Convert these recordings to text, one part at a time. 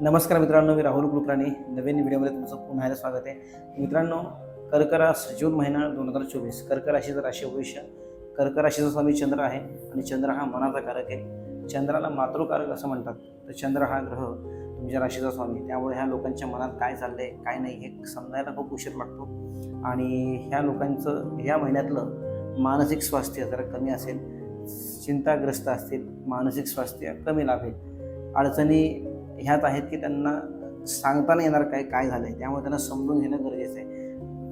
नमस्कार मित्रांनो मी राहुल कुलकर्णी. नवीन व्हिडिओमध्ये तुमचं पुन्हा एकदा स्वागत आहे. मित्रांनो कर्क रास जून महिना दोन हजार चोवीस. कर्क राशीचं राशी भविष्य कर्क राशीचा स्वामी चंद्र आहे आणि चंद्र हा मनाचा कारक आहे. चंद्राला मातृकारक असं म्हणतात. तर चंद्र हा ग्रह तुमच्या राशीचा स्वामी. त्यामुळे ह्या लोकांच्या मनात काय चाललंय काय नाही हे समजायला खूप उशीर लागतो. आणि ह्या लोकांचं ह्या महिन्यातलं मानसिक स्वास्थ्य जरा कमी असेल चिंताग्रस्त असतील मानसिक स्वास्थ्य कमी लाभेल. अडचणी ह्याच आहेत की त्यांना सांगताना येणार काय काय झालं आहे त्यामुळे त्यांना समजून घेणं गरजेचं आहे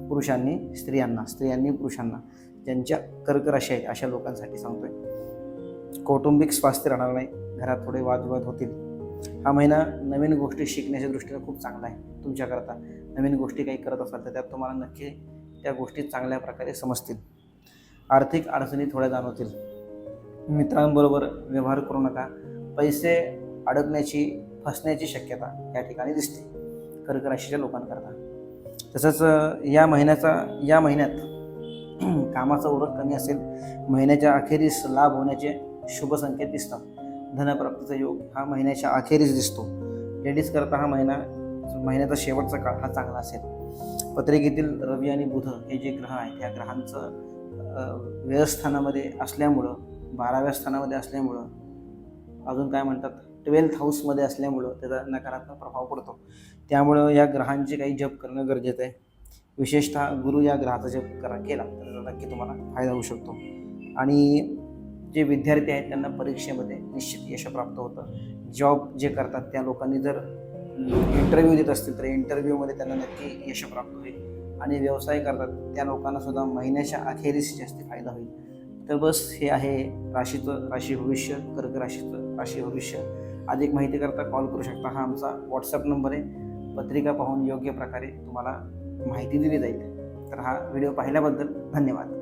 पुरुषांनी स्त्रियांना स्त्रियांनी पुरुषांना. ज्यांच्या कर्कराशी आहेत अशा लोकांसाठी सांगतोय. कौटुंबिक स्वास्थ्य राहणार नाही घरात थोडे वादविवाद होतील. हा महिना नवीन गोष्टी शिकण्याच्या दृष्टीनं खूप चांगला आहे तुमच्याकरता. नवीन गोष्टी काही करत असाल तर त्यात तुम्हाला नक्की त्या गोष्टी चांगल्या प्रकारे समजतील. आर्थिक अडचणी थोड्या जाणवतील. मित्रांबरोबर व्यवहार करू नका. पैसे अडकण्याची फसण्याची शक्यता या ठिकाणी दिसते. कर्क राशीच्या लोकांकरता. तसंच या महिन्याचा या महिन्यात कामाचा उरक कमी असेल महिन्याच्या अखेरीस लाभ होण्याचे शुभ संकेत दिसतात. धनप्राप्तीचा योग हा महिन्याच्या अखेरीस दिसतो. लेडीज करता हा महिना महिन्याचा शेवटचा काळ हा चांगला असेल. पत्रिकेतील रवी आणि बुध हे जे ग्रह आहेत या ग्रहांचं व्यवस्थानामध्ये असल्यामुळं बाराव्या स्थानामध्ये असल्यामुळं अजून काय म्हणतात? ट्वेल्थ हाऊसमध्ये असल्यामुळं त्याचा नकारात्मक प्रभाव पडतो. त्यामुळं या ग्रहांचे काही जप करणं गरजेचं आहे. विशेषतः गुरु या ग्रहाचा जप करा केला तर नक्की तुम्हाला फायदा होऊ शकतो. आणि जे विद्यार्थी आहेत त्यांना परीक्षेमध्ये निश्चित यश प्राप्त होतं. जॉब जे करतात त्या लोकांनी जर इंटरव्ह्यू देत असतील तर इंटरव्ह्यूमध्ये त्यांना नक्की यश प्राप्त होईल. आणि व्यवसाय करतात त्या लोकांना सुद्धा महिन्याच्या अखेरीस जास्त फायदा होईल. तर बस हे आहे राशीचं राशी भविष्य कर्क राशीचं राशी भविष्य. अधिक माहिती करता कॉल करू शकता. हा आमचा व्हॉट्सअप नंबर आहे. पत्रिका पाहून योग्य प्रकारे तुम्हाला माहिती दिली जाईल. तर हा व्हिडिओ पाहिल्याबद्दल धन्यवाद.